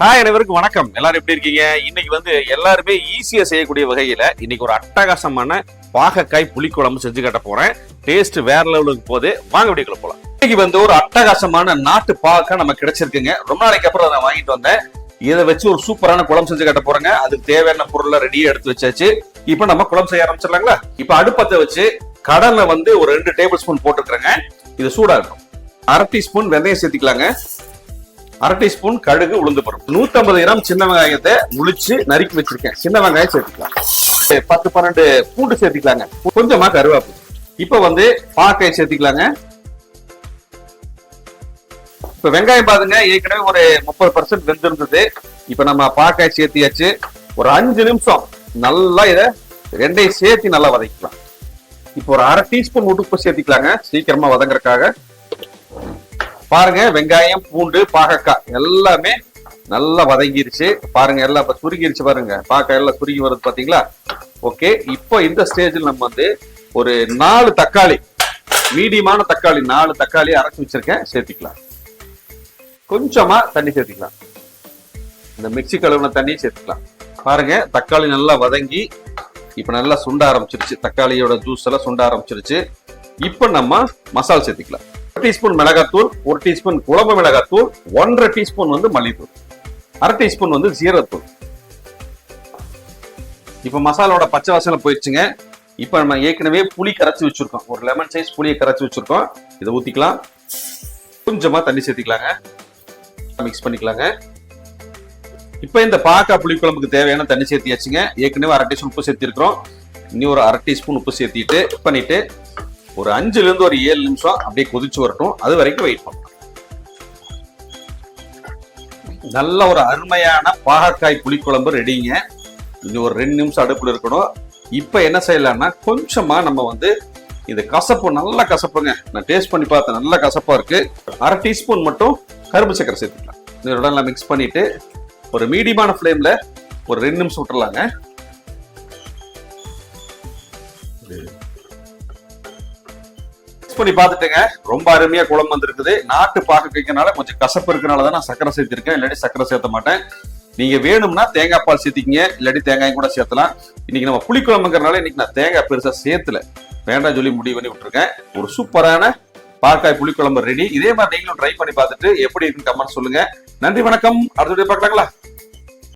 Hi அனைவருக்கும் வணக்கம். எல்லாரும் எப்படி இருக்கீங்க? இன்னைக்கு வந்து எல்லாருமே ஈஸியா செய்யக்கூடிய வகையில இன்னைக்கு ஒரு அட்டகாசமான பாகக்காய் புளிக்குழம்பு செஞ்சு காட்ட போறேன். டேஸ்ட் வேற லெவலுக்கு போகுது. வாங்க வீடியோக்குள்ள போலாம். இன்னைக்கு வந்து ஒரு அட்டகாசமான நாட்டு பாகக்காய் நமக்கு கிடைச்சிருக்குங்க. ரொம்ப நாளைக்கு அப்புறம் நான் வாங்கிட்டு வந்தேன். இதை வச்சு ஒரு சூப்பரான குழம்பு செஞ்சு காட்ட போறேங்க. அதுக்கு தேவையான பொருளை ரெடியா எடுத்து வச்சாச்சு. இப்போ நம்ம குழம்பு செய்ய ஆரம்பிச்சிடலாங்களா? இப்போ அடுப்பத்தை வச்சு கடலை வந்து ஒரு ரெண்டு டேபிள் ஸ்பூன் போட்டுக்கிறேங்க. இது சூடா இருக்கும் அரை டீஸ்பூன் வெந்தயம் சேர்த்திக்கலாங்க. அரை டீஸ்பூன் கடுகு உளுந்து பருப்பு. 150 கிராம் சின்ன வெங்காயத்தை முழிச்சு நறுக்கி வச்சிருக்கேன். சின்ன வெங்காயம் சேர்த்துக்கலாம். பத்து பன்னெண்டு பூண்டு சேர்த்துக்கலாங்க. கொஞ்சமா கருவாப்பு. இப்ப வந்து பாக்காய் சேர்த்துக்கலாங்க. இப்ப வெங்காயம் பாருங்க ஏற்கனவே ஒரு முப்பது பர்சன்ட் வெந்திருந்தது. இப்ப நம்ம பாக்காய் சேர்த்தியாச்சு. ஒரு அஞ்சு நிமிஷம் நல்லா இதை ரெண்டையும் சேர்த்து நல்லா வதக்கிக்கலாம். இப்போ ஒரு அரை டீஸ்பூன் உடுப்பு சேர்த்திக்கலாங்க. சீக்கிரமா வதங்குறதுக்காக. பாருங்க வெங்காயம் பூண்டு பாகக்காய் எல்லாமே நல்லா வதங்கிருச்சு. பாருங்க எல்லாம் சுருங்கிருச்சு பாருங்க. பாக்க எல்லாம் சுருங்கி வருது பாத்தீங்களா? ஓகே இப்போ இந்த ஸ்டேஜில் நம்ம வந்து ஒரு நாலு தக்காளி மீடியமான தக்காளி நாலு தக்காளி அரைச்சி வச்சிருக்கேன். சேர்த்துக்கலாம். கொஞ்சமா தண்ணி சேர்த்துக்கலாம். இந்த மிக்சி கழுவுன தண்ணியை சேர்த்துக்கலாம். பாருங்க தக்காளி நல்லா வதங்கி இப்ப நல்லா சுண்ட ஆரம்பிச்சிருச்சு. தக்காளியோட ஜூஸ் எல்லாம் சுண்ட ஆரம்பிச்சிருச்சு. இப்போ நம்ம மசால் சேர்த்துக்கலாம். டீஸ்பூன் மிளகாத்தூள் ஒரு டீஸ்பூன் குழம்பு மிளகாத்தூள் ஒன்றரை டீஸ்பூன் வந்து மல்லித்தூள். அரை டீஸ்பூன் வந்து ஜீரத்தூள் இப்போ மசாலோட பச்சை வாசனை போயிடுச்சுங்க. இப்ப நம்ம ஏற்கனவே புளி கரைச்சி வச்சிருக்கோம். ஒரு லெமன் சைஸ் புளியை கரைச்சி வச்சிருக்கோம். இதை ஊத்திக்கலாம். கொஞ்சமா தண்ணி சேர்த்திக்கலாங்க. மிக்ஸ் பண்ணிக்கலாங்க. இப்போ இந்த பாக்கா புளி குழம்புக்கு தேவையான தண்ணி சேர்த்தியாச்சுங்க. ஏற்கனவே அரை டீஸ்பூன் உப்பு சேர்த்திருக்கிறோம். இன்னும் ஒரு அரை டீஸ்பூன் உப்பு சேர்த்திட்டு பண்ணிட்டு ஒரு அஞ்சுல இருந்து ஒரு ஏழு நிமிஷம் அப்படியே கொதிச்சு வரட்டும். அது வரைக்கும் வெயிட் பண்ணணும். நல்ல ஒரு அருமையான பாகக்காய் புளிக்குழம்பு ரெடிங்க. இது ஒரு ரெண்டு நிமிஷம் அடுப்புல இருக்கணும். இப்போ என்ன செய்யலாம்னா கொஞ்சமா நம்ம வந்து இந்த கசப்பு நல்லா கசப்புங்க. நான் டேஸ்ட் பண்ணி பார்த்தேன் நல்லா கசப்பா இருக்கு. அரை டீஸ்பூன் மட்டும் கரும்பு சக்கரை சேர்த்துக்கலாம். இதோட நல்லா மிக்ஸ் பண்ணிட்டு ஒரு மீடியமான ஃப்ளேம்ல ஒரு ரெண்டு நிமிஷம் விட்டுறலாங்க. மிக்ஸ் பண்ணி பார்த்துட்டுங்க. ரொம்ப அருமையா குழம்பு வந்திருக்குது. நாட்டு பாக்கு கொஞ்சம் கசப்பு இருக்கனால தான் நான் சக்கரை சேர்த்திருக்கேன். இல்லாட்டி சக்கரை சேர்த்த மாட்டேன். நீங்க வேணும்னா தேங்காய் பால் சேர்த்திக்கிங்க. இல்லாட்டி தேங்காயும் கூட சேர்த்தலாம். இன்னைக்கு நம்ம புளிக்குழம்புங்கிறனால இன்னைக்கு நான் தேங்காய் பெருசா சேர்த்துல. வேண்டாம் சொல்லி முடிவு பண்ணி விட்டுருக்கேன். ஒரு சூப்பரான பாக்காய் புளிக்குழம்பு ரெடி இதே மாதிரி நீங்களும் ட்ரை பண்ணி பார்த்துட்டு எப்படி இருக்குன்னு கமெண்ட் சொல்லுங்க. நன்றி வணக்கம். அடுத்த பாக்கலாங்களா பார்க்கலாங்களா?